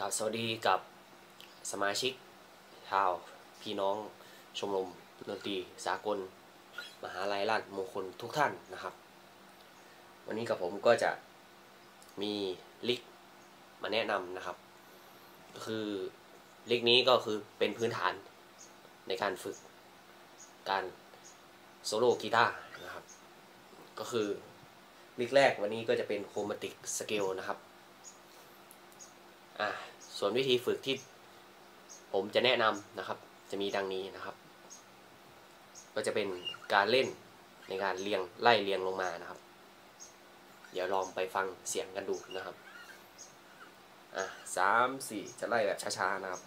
กับสวัสดีกับสมาชิกชาวพี่น้องชมรมดนตรีสากล มหาลัยราชมงคลทุกท่านนะครับ วันนี้กับผมก็จะมีลิกมาแนะนำนะครับก็คือลิกนี้ก็คือเป็นพื้นฐานในการฝึกการโซโล่กีตาร์นะครับ ก็คือลิกแรกวันนี้ก็จะเป็นโครมาติกสเกลนะครับอ่า ส่วนวิธีฝึกที่ผมจะแนะนำนะครับ จะมีดังนี้นะครับ ก็จะเป็นการเล่นในการเรียงไล่เรียงลงมานะครับ เดี๋ยวลองไปฟังเสียงกันดูนะครับอะสามสี่จะไล่แบบช้าๆนะครับ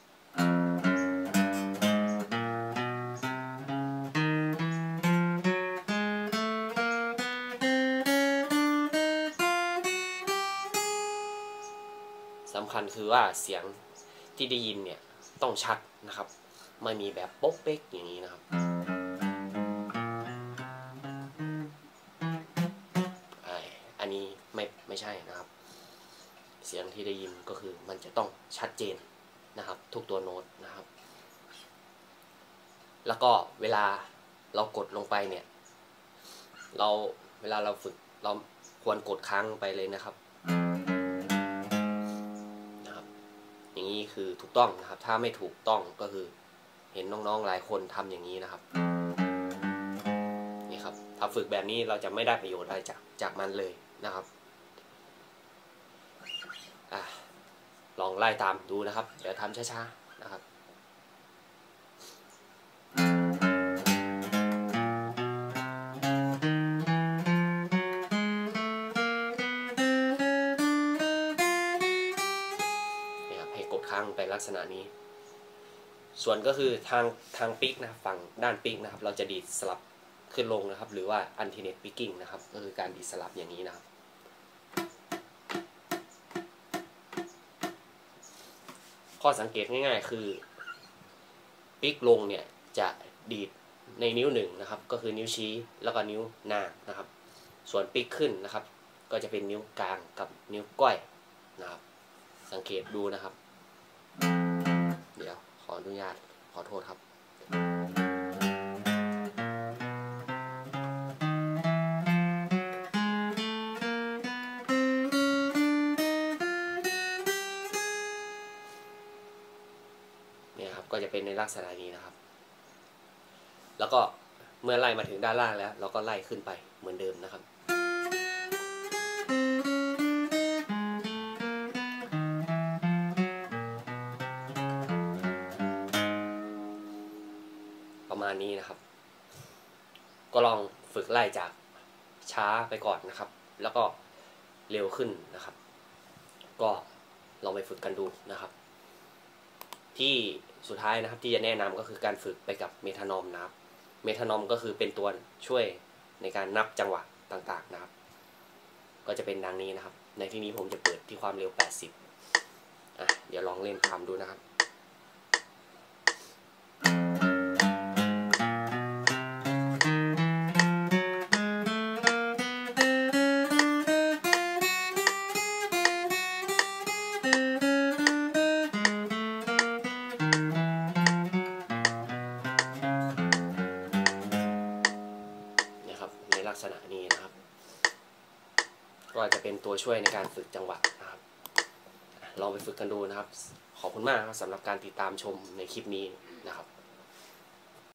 ญคือว่าเสียงที่ได้ยินเนี่ยต้องชัดนะครับ ไม่มีแบบโป๊กเป๊กอย่างนี้นะครับ อันนี้ไม่ไม่ใช่นะครับ เสียงที่ได้ยินก็คือมันจะต้องชัดเจนนะครับ ทุกตัวโน้ตนะครับ แล้วก็เวลาเรากดลงไปเนี่ย เราเวลาเราฝึกเราควรกดค้างลงไปเลยนะครับ นี้คือถูกต้องนะครับ ถ้าไม่ถูกต้องก็คือเห็นน้องๆหลายคนทำอย่างนี้นะครับนี่ครับ ถ้าฝึกแบบนี้เราจะไม่ได้ประโยชน์อะไรจากจากมันเลยนะครับอลองไล่ตามดูนะครับ เดี๋ยวทำช้าๆนะครับ ษณะนี้ ส่วนก็คือทางทางปิกนะครับฝั่งด้านปิกนะครับ เราจะดีดสลับขึ้นลงนะครับ หรือว่าอันทีเนตปิกกิ้งนะครับ ก็คือการดีดสลับอย่างนี้นะครับ ข้อสังเกตง่ายๆ คือปิกลงเนี่ยจะดีดในนิ้วหนึ่งนะครับ ก็คือนิ้วชี้แล้วก็นิ้วนางนะครับ ส่วนปิกขึ้นนะครับ ก็จะเป็นนิ้วกลางกับนิ้วก้อยนะครับ สังเกตดูนะครับ ออนุญาตขอโทษครับ เนี่ยครับก็จะเป็นในลักษณะนี้นะครับ แล้วก็เมื่อไล่มาถึงด้านล่างแล้ว เราก็ไล่ขึ้นไปเหมือนเดิมนะครับ ประมาณนี้นะครับ ก็ลองฝึกไล่จากช้าไปก่อนนะครับ แล้วก็เร็วขึ้นนะครับ ก็ลองไปฝึกกันดูนะครับ ที่สุดท้ายนะครับที่จะแนะนำก็คือการฝึกไปกับเมทานอมนะครับ เมทานอมก็คือเป็นตัวช่วยในการนับจังหวะต่างๆนะครับ ก็จะเป็นดังนี้นะครับ ในที่นี้ผมจะเปิดที่ความเร็ว 80อะเดี๋ยวลองเล่นตามดูนะครับ ษณะนี้นะครับ ก็จะเป็นตัวช่วยในการฝึกจังหวะนะครับลองไปฝึกกันดูนะครับ ขอบคุณมากครับสำหรับการติดตามชมในคลิปนี้นะครับ